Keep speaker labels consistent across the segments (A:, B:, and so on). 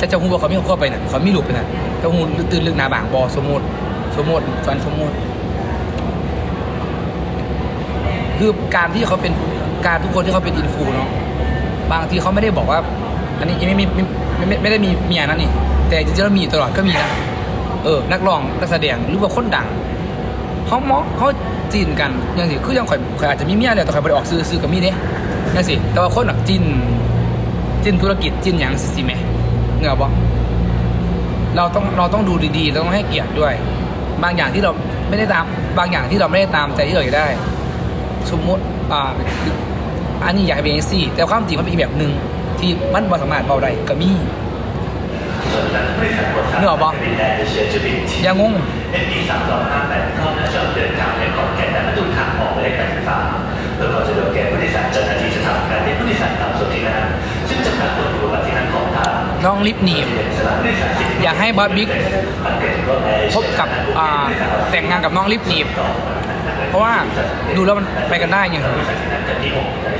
A: จะจะหูว่าเขาไมีครอบครัวไปน่ะเขาไมีลูกไปน่ะจะหูตื่นลึกหนาบางบอสมมติสมมติฟันสมมติคือการที่เขาเป็นการทุกคนที่เขาเป็นอินฟูเนาะบางทีเขาไม่ได้บอกว่า อันนี้ไม่มีไม่ไม่ไม่ไม่ได้มีเมียนะนี่ แต่จริงๆแล้วมีตลอดก็มีนะเออ นักร้องนักแสดงหรือว่าคนดังเขามอเขาจีนกันยังสิคือยังข่อยข่อยอาจจะมีเมียแล้วแต่ข่อยไปออกซื้อซื้อกับมีเด้ยังสิแต่ว่าคนหนักจีนจีนธุรกิจจีนหยังสิสิแหม่ เงาบ่เราต้องเราต้องดูดีๆเราต้องให้เกียรติด้วย บางอย่างที่เราไม่ได้ตาม บางอย่างที่เราไม่ได้ตามใจที่เราอยากได้ สมมติอ่าอันนี้อยากให้เป็นอย่างนี้สิแต่ความจริงมันเป็นอีกแบบหนึ่งที่มันบ่สามารถเบาได้ก็มีเนื้อบอกย่างงง
B: น้องลิปนีบสำหรับผู้โดยสารที่
A: อยากให้บอสบิ๊กพบกับแต่งงานกับน้องลิปนีบเพราะว่าดูแล้วมันไปกันได้อย่าง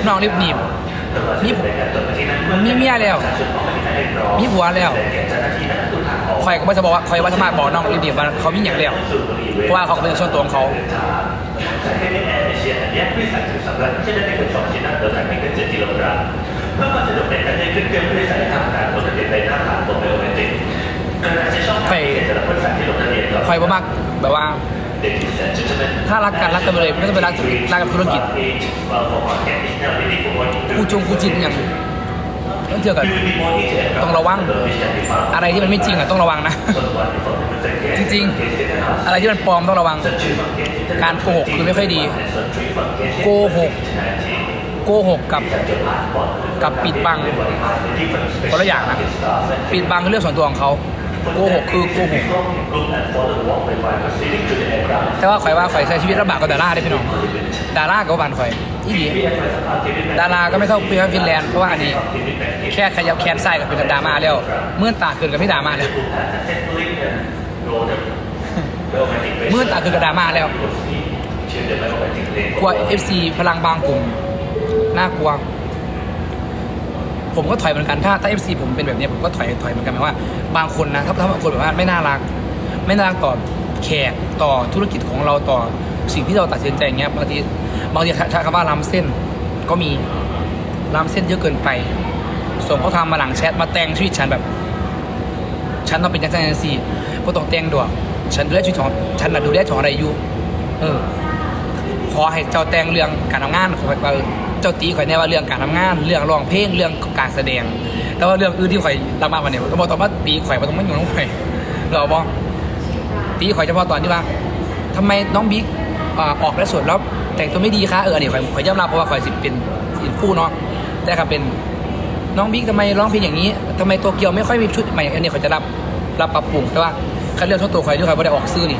A: น้องลิปนีบมีมีเมียแล้ว มีผัวแล้วคอยก็ไม่จะบอกว่าคอยว่าสามารถบอกน้องลิปนีบว่าเขามีอย่างแล้วเพราะว่าเขาเป็นส่วนตัวของเขา
B: แอร์เอเชียแยกผู้โดยสารถึงสำหรับที่ได้ไม่เกินสองชิ้นนั่งโดยการไม่เกินเจ็ดกิโลกรัมเพื่อความสะดวกในการได้ขึ้นเครื่องผู้โดยสารทำการลงทะเบียนในหน้าผ่านตรงไบโอเมตริกกระดาษใช้ช่องทางสำหรับผู้โดยสารที่ลงทะเบียนก่อน
A: คอยบ่มากแบบว่า ถ้ารักกันรักกันไปเลยไม่ต้องไปรักรักกับธุรกิจคู่จงคู่จินอย่าง ต้องเจอกันต้องระวัง อะไรที่มันไม่จริงอะต้องระวังนะ จริงๆ อะไรที่มันปลอมต้องระวัง การโกหกคือไม่ค่อยดี โกหกโกหกกับกับปิดบังคนละอย่างนะปิดบังคือเรื่องส่วนตัวของเขาโกหกคือโกหกแต่ว่าข่อยว่าข่อยใช้ชีวิตลำบากกว่าดาราได้พี่น้องดาราก็บานข่อยที่ดีดาราก็ไม่เท่าเพี่ฟินแลนด์เพราะว่าอันนี้ แค่ขยับแขนซ้ายกับเป็นดราม่าแล้วเมื่อตาขึ้นกับพี่ดราม่าแล้วเมื่อตาขึ้นกับดราม่าแล้วกลัว FC พลังบางกลุ่มน่ากลัว ผมก็ถอยเหมือนกันถ้าถ้า FC ผมเป็นแบบนี้ผมก็ถอยถอยเหมือนกันหมายว่า บางคนนะถ้าถ้าบางคนแบบว่าไม่น่ารัก ไม่น่ารักต่อแขกต่อธุรกิจของเราต่อสิ่งที่เราตัดสินใจเงี้ยบางที บางทีใช้คำว่าล้ำเส้นก็มีล้ำเส้นเยอะเกินไป ส่งข้อความมาหลังแชทมาแต่งชีวิตฉันแบบ ฉันต้องเป็นจังจังสี่ก็ต้องแต่งด้วยฉันดูแลชีวิตของฉันน่ะดูแลของอะไรอยู่ เออ ขอให้เจ้าแต่งเรื่องการทำงานขอให้ว่าเจ้าตีข่อยแน่ว่าเรื่องการทำงาน เรื่องร้องเพลงเรื่องการแสดง แต่ว่าเรื่องอื่นที่ข่อยรับมาวันนี้ก็บอกตอนว่าตีข่อยมันต้องไม่อยู่น้องข่อยเราบอกตีข่อยเฉพาะตอนที่ว่าทำไมน้องบิ๊กออกแล้วดแล้ว แต่งตัวไม่ดีคะเอออันนี้ข่อยข่อยยอมรับเพราะว่าข่อยสิเป็นอินฟูเนาะแต่ครับเป็นน้องบิ๊กทำไมร้องเพลงอย่างนี้ทำไมตัวเกียวไม่ค่อยมีชุดใหม่อันนี้ข่อยจะรับรับปรับปรุงแต่ว่าคันเรื่องส่วนตัวข่อยด้วยข่อยไม่ได้ออกซื้อนี่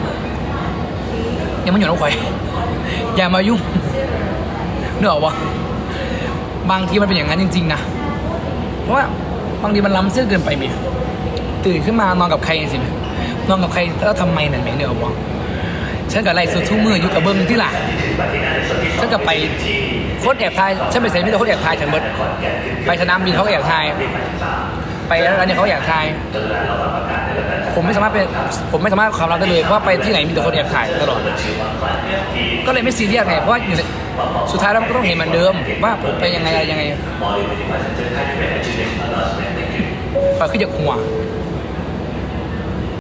A: ยังไม่อยู่น้องข่อย อย่ามายุ่งเนกอะวะบางทีมันเป็นอย่างนั้นจริง ๆ นะ เพราะว่าบางทีมันล้ำเส้นเกินไปไหมตื่นขึ้นมานอนกับใครสินอนกับใครแล้วทำไมนั่นไหมเนกอะวะ ฉันกับไรสุดทุ่มืออยู่กับเบิ้งที่หลังฉันกับไปโคตรแอบทายฉันไปเซ็นไม่ได้โคตรแอบทายฉันเบิดไปสนามบินเขาแอบทาย ไปร้านนี้เขาแอบทาย ผมไม่สามารถเป็นผมไม่สามารถความลับได้เลยเพราะว่าไปที่ไหนมีแต่คนแอบถ่ายตลอด ก็เลยไม่ซีเรียสไงเพราะว่าอยู่สุดท้ายแล้วก็ต้องเห็นเหมือนเดิมว่าผมไปยังไงอะไรยังไงคอยขึ้นจากหัว